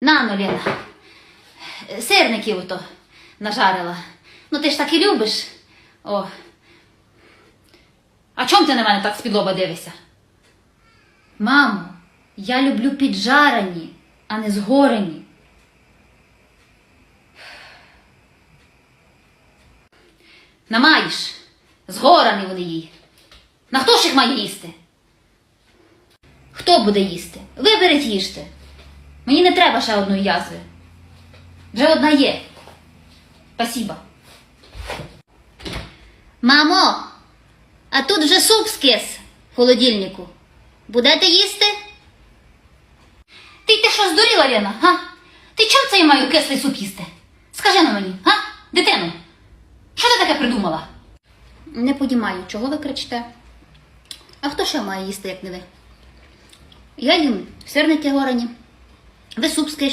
На ну, Лена. Сирників ото нажарила. Ну ти ж так і любиш. О. А чом ти на мене так з-під лоба дивишся? Мамо, я люблю піджарені, а не згорені. Намаєш. Згорані вони їй. На хто ж їх має їсти? Хто буде їсти? Виберіть їжте. Мені не треба ще одної язви. Вже одна є. Спасибо. Мамо, а тут вже суп скис в холодильнику. Будете їсти? Ти ти що здуріла, Лена, га? Ти чим це я маю кислий суп їсти? Скажи на мені, га? Дитино, що ти таке придумала? Не подімаю, чого ви кричите? А хто ще має їсти, як не ви? Я їм сирники горені, ve subscription